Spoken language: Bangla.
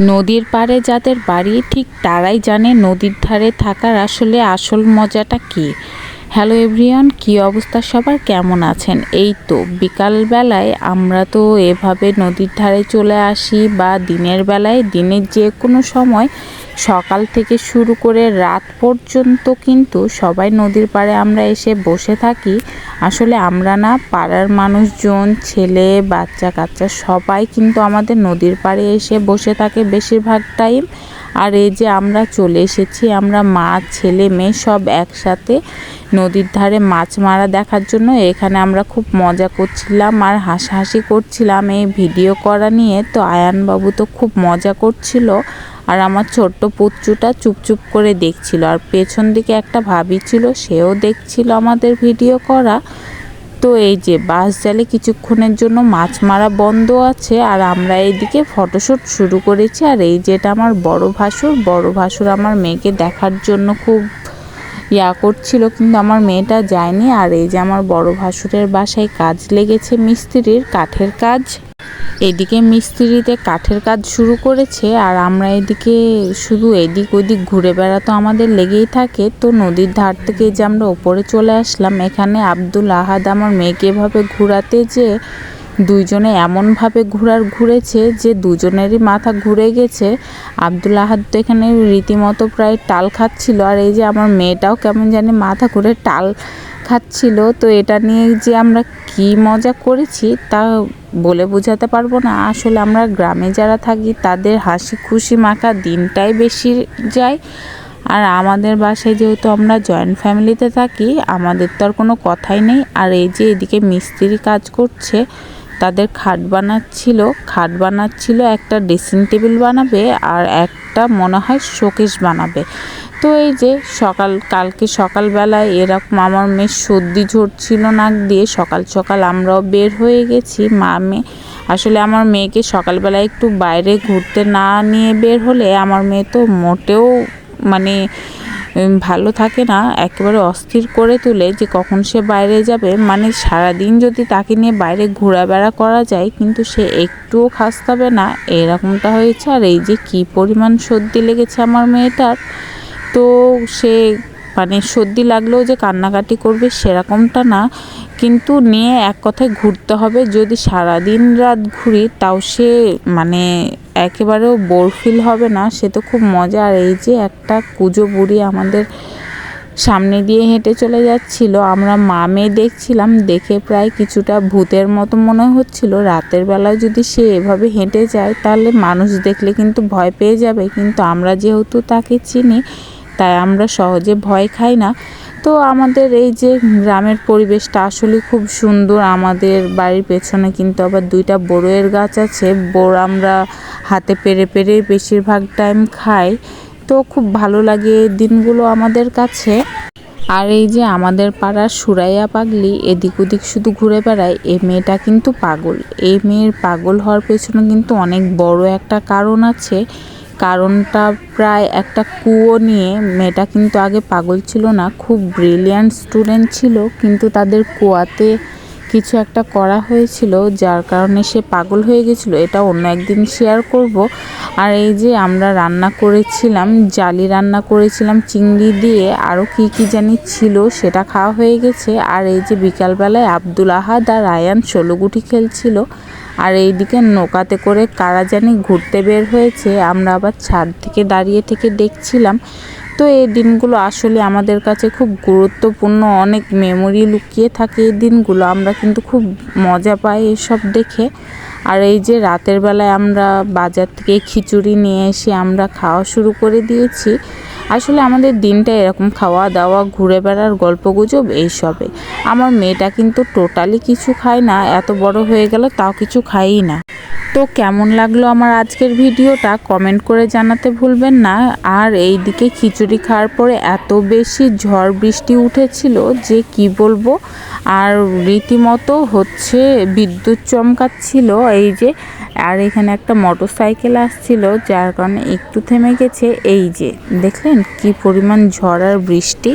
নদীর পাড়ে যাদের বাড়ি ঠিক তারাই জানে নদীর ধারে থাকার আসলে আসল মজাটা কী। হ্যালো এভরিওয়ান, কী অবস্থা? সবার কেমন আছেন? এই তো বিকালবেলায় আমরা তো এভাবে নদীর ধারে চলে আসি বা দিনের বেলায়, দিনের যে কোনো সময়। সকাল থেকে শুরু করে রাত পর্যন্ত কিন্তু সবাই নদীর পাড়ে আমরা এসে বসে থাকি। আসলে আমরা না, পাড়ার মানুষজন, ছেলে বাচ্চা কাচ্চা সবাই কিন্তু আমাদের নদীর পাড়ে এসে বসে থাকে বেশিরভাগ টাইম আর এই যে আমরা চলে এসেছি, আমরা মা, ছেলে, মেয়ে সব একসাথে নদীর ধারে মাছ মারা দেখার জন্য। এখানে আমরা খুব মজা করছিলাম আর হাসাহাসি করছিলাম এই ভিডিও করা নিয়ে। তো আয়ানবাবু তো খুব মজা করছিল আর আমার ছোট্ট পুচ্চুটা চুপচুপ করে দেখছিল। আর পেছন দিকে একটা ভাবি ছিল, সেও দেখছিল আমাদের ভিডিও করা। তো এই যে বাস জালে কিছুক্ষণের জন্য মাছ মারা বন্ধ আছে আর আমরা এইদিকে ফটোশ্যুট শুরু করেছি। আর এই যেটা আমার বড় ভাসুর বড় ভাসুর আমার মেয়েকে দেখার জন্য খুব ইয়া করছিল, কিন্তু আমার মেয়েটা যায়নি। আর এই যে আমার বড় ভাসুরের বাসায় কাজ লেগেছে মিস্ত্রির কাঠের কাজ। এদিকে মিস্ত্রিতে কাঠের কাজ শুরু করেছে আর আমরা এদিকে শুধু এদিক ওদিক ঘুরে বেড়াতো আমাদের লেগেই থাকে। তো নদীর ধার থেকে যে আমরা ওপরে চলে আসলাম, এখানে আব্দুল আহাদ আমার মেয়েকে এভাবে ঘুরাতে যে দুইজনে এমনভাবে ঘুরার ঘুরেছে যে দুজনেরই মাথা ঘুরে গেছে। আব্দুল আহাদ তো এখানে রীতিমতো প্রায় টাল খাচ্ছিল। আর এই যে আমার মেয়েটাও কেমন জানি মাথা ঘুরে টাল খাচ্ছিল। তো এটা নিয়ে যে আমরা কি মজা করেছি তা বলে বোঝাতে পারব না। আসলে আমরা গ্রামে যারা থাকি তাদের হাসি খুশি মাখা দিনটাই বেশি যায়। আর আমাদের বাসায় যেহেতু আমরা জয়েন্ট ফ্যামিলিতে থাকি, আমাদের তো আর কোনো কথাই নেই। আর এই যে এদিকে মিস্ত্রি কাজ করছে তাদের খাট বানাচ্ছিল খাট বানাচ্ছিল, একটা ড্রেসিং টেবিল বানাবে আর একটা মনে হয় শোকেশ বানাবে। তো এই যে সকাল, কালকে সকালবেলায় এরকম আমার মেয়ের সর্দি ঝরছিল নাক দিয়ে, সকাল সকাল আমরাও বের হয়ে গেছি। মা মেয়ে আসলে আমার মেয়েকে সকালবেলায় একটু বাইরে ঘুরতে না নিয়ে বের হলে আমার মেয়ে তো মোটেও মানে ভালো থাকে না, একেবারে অস্থির করে তুলে যে কখন সে বাইরে যাবে। মানে সারাদিন যদি তাকে নিয়ে বাইরে ঘোরাবেড়া করা যায়, কিন্তু সে একটুও খাস্তাবে না। এরকমটা হয়েছে। আর এই যে কি পরিমাণ সর্দি লেগেছে আমার মেয়েটার, তো সে মানে সর্দি লাগলেও যে কান্নাকাটি করবে সেরকমটা না। কিন্তু নিয়ে এক কথায় ঘুরতে হবে। যদি সারা দিন রাত ঘুরি, তাও সে মানে একেবারেও বোর ফিল হবে না। সে তো খুব মজা। আর এই যে একটা কুজো বুড়ি আমাদের সামনে দিয়ে হেঁটে চলে যাচ্ছিল, আমরা মা মেয়ে দেখছিলাম। দেখে প্রায় কিছুটা ভূতের মতো মনে হচ্ছিল। রাতের বেলায় যদি সে এভাবে হেঁটে যায়, তাহলে মানুষ দেখলে কিন্তু ভয় পেয়ে যাবে। কিন্তু আমরা যেহেতু তাকে চিনি তাই আমরা সহজে ভয় খাই না। তো আমাদের এই যে গ্রামের পরিবেশটা আসলে খুব সুন্দর, আমাদের বাড়ির পেছনে কিন্তু আবার দুইটা বড়োয়ের গাছ আছে। বোর আমরা হাতে পেরে পেরে বেশিরভাগ টাইম খাই। তো খুব ভালো লাগে দিনগুলো আমাদের কাছে। আর এই যে আমাদের পাড়ার সুরাইয়া পাগলি এদিক ওদিক শুধু ঘুরে বেড়ায় এই মেয়েটা কিন্তু পাগল। এই মেয়ের পাগল হওয়ার পেছনে কিন্তু অনেক বড় একটা কারণ আছে। কারণটা প্রায় একটা কুয়ো নিয়ে, মেয়েটা কিন্তু আগে পাগল ছিল না, খুব ব্রিলিয়ান্ট স্টুডেন্ট ছিল, কিন্তু তাদের কুয়াতে কিছু একটা করা হয়েছিল, যার কারণে সে পাগল হয়ে গেছিল, এটা অন্য একদিন শেয়ার করব। আর এই যে আমরা রান্না করেছিলাম, জালি রান্না করেছিলাম, চিংড়ি দিয়ে আরও কি কি জানি ছিল, সেটা খাওয়া হয়ে গেছে। আর এই যে বিকালবেলায় আব্দুল আহাদ আর আয়ান ষোলোগুটি খেলছিল। আর এইদিকে নৌকাতে করে কারা জানি ঘুরতে বের হয়েছে, আমরা আবার ছাদ থেকে দাঁড়িয়ে থেকে দেখছিলাম। তো এই দিনগুলো আসলে আমাদের কাছে খুব গুরুত্বপূর্ণ। অনেক মেমোরি লুকিয়ে থাকে এই দিনগুলো। আমরা কিন্তু খুব মজা পাই এসব দেখে। আর এই যে রাতের বেলায় আমরা বাজার থেকে খিচুড়ি নিয়ে এসে আমরা খাওয়া শুরু করে দিয়েছি। আসলে আমাদের দিনটা এরকম খাওয়া দাওয়া, ঘুরে বেড়ার গল্প গুজব এইসবে। আমার মেয়েটা কিন্তু টোটালি কিছু খায় না, এত বড় হয়ে গেল তাও কিছু খাইই না। তো কেমন লাগল আমার আজকের ভিডিওটা কমেন্ট করে জানাতে ভুলবেন না। আর এই দিকে খিচুড়ি খাওয়ার পরে এত বেশি ঝড় বৃষ্টি উঠেছিল যে কি বলব? আর রীতিমতো হচ্ছে বিদ্যুৎ চমকাচ্ছিল এই যে, আর এখানে একটা মোটর সাইকেল আসছিল যার কারণে একটু থেমে গেছে, এই যে, দেখলেন? কি পরিমাণ ঝড় আর বৃষ্টি?